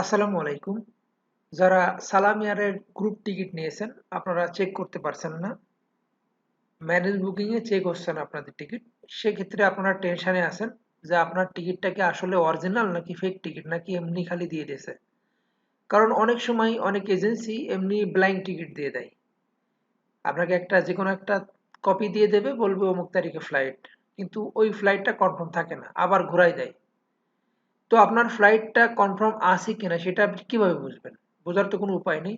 আসসালামু আলাইকুম। যারা সালাম এয়ারের গ্রুপ টিকিট নিয়েছেন, আপনারা চেক করতে পারছেন না। ম্যানেজ বুকিংয়ে চেক হচ্ছে না আপনাদের টিকিট সেক্ষেত্রে আপনারা টেনশানে আছেন যে আপনার টিকিটটা কি আসলে অরিজিনাল নাকি ফেক টিকিট নাকি এমনি খালি দিয়ে দিয়েছে। কারণ অনেক সময় অনেক এজেন্সি এমনি ব্লাইন্ড টিকিট দিয়ে দেয়। আপনাকে একটা যে কোনো একটা কপি দিয়ে দেবে, বলবে অমুক তারিখে ফ্লাইট কিন্তু ওই ফ্লাইটটা কনফার্ম থাকে না, আবার ঘুরাই দেয়। তো আপনার ফ্লাইটটা কনফার্ম আছে কিনা সেটা আপনি কীভাবে বুঝবেন? বোঝার তো কোনো উপায় নেই।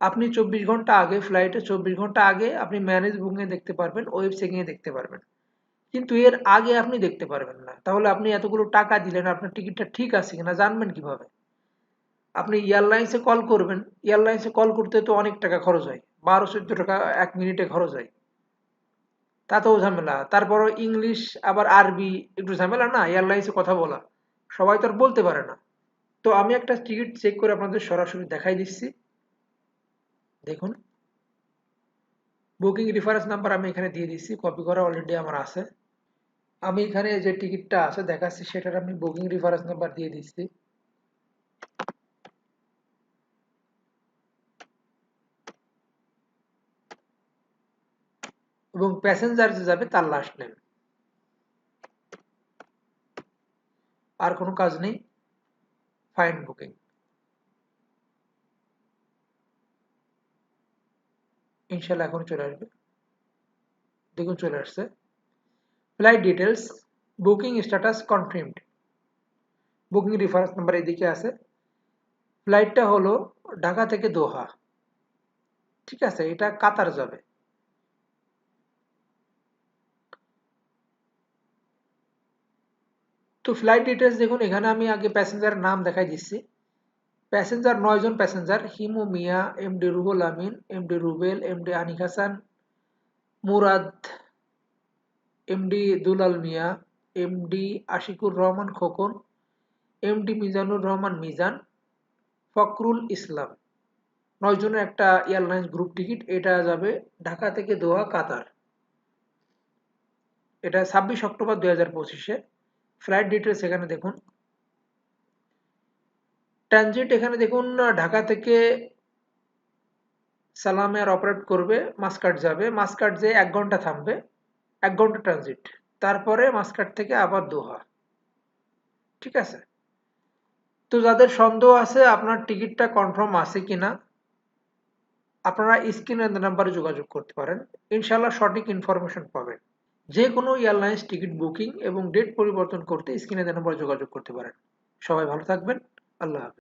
আপনি চব্বিশ ঘণ্টা আগে ফ্লাইটে চব্বিশ ঘণ্টা আগে আপনি ম্যানেজ বুকিংয়ে দেখতে পারবেন ওয়েব চেকিংয়ে দেখতে পারবেন। কিন্তু এর আগে আপনি দেখতে পারবেন না। তাহলে আপনি এতগুলো টাকা দিলেন, আপনার টিকিটটা ঠিক আছে কিনা জানবেন কীভাবে? আপনি এয়ারলাইন্সে কল করবেন এয়ারলাইন্সে কল করতে তো অনেক টাকা খরচ হয়। বারো, চোদ্দ টাকা এক মিনিটে খরচ হয়। তাতেও ঝামেলা। তারপর ইংলিশ আবার আরবি, একটু ঝামেলা না? এয়ারলাইন্সে কথা বলা। সবাই তো আর বলতে পারে না। তো আমি একটা টিকিট চেক করে আপনাদের সরাসরি দেখাই দিচ্ছি। দেখুন। বুকিং রেফারেন্স নাম্বার আমি এখানে দিয়ে দিচ্ছি কপি করা অলরেডি আমার আছে। আমি এখানে যে টিকিটটা আছে দেখাচ্ছি, সেটার আমি বুকিং রেফারেন্স নাম্বার দিয়ে দিচ্ছি। এবং প্যাসেঞ্জার যে যাবে, তার লাস্ট নেম আর কোনো কাজ নেই ফাইন বুকিং ইনশাল্লাহ এখন চলে আসবে। দেখুন, চলে আসছে। Flight details booking status confirmed booking reference number এদিকে আছে। ফ্লাইটটা হলো ঢাকা থেকে দোহা। ঠিক আছে, এটা কাতার যাবে। তো ফ্লাইট ডিটেলস দেখুন, এখানে আমি আগে প্যাসেঞ্জার নাম দেখাই দিচ্ছি। প্যাসেঞ্জার নয়জন passenger Himu Miah M D Ruhul Amin M D Rubel M D Anik Hasan, Murad M D Dulal Miah M D Ashikur Rahman Khokon M D Mizanur Rahman Mizan Fakhrul Islam. নয়জনের একটা airlines group ticket এটা যাবে ঢাকা থেকে দোহা কাতার। এটা ছাব্বিশ October দুই হাজার পঁচিশে। Flight details এখানে দেখুন। ট্রানজিট এখানে দেখুন, ঢাকা থেকে সালামে আর অপারেট করবে, মাসকাট যাবে। মাসকাট যে এক ঘণ্টা থামবে, এক ঘণ্টা ট্রানজিট। তারপরে মাসকাট থেকে আবার দোহা। ঠিক আছে? তো যাদের সন্দেহ আছে, আপনার টিকিটটা কনফার্ম আছে কিনা, আপনারা স্ক্রিনের নাম্বারে যোগাযোগ করতে পারেন। ইনশাল্লাহ সঠিক ইনফরমেশন পাবেন। যে কোনো এয়ারলাইন্স টিকিট বুকিং এবং ডেট পরিবর্তন করতে স্ক্রিনে পর যোগাযোগ করতে পারেন। সবাই ভালো থাকবেন। আল্লাহ হাফিজ।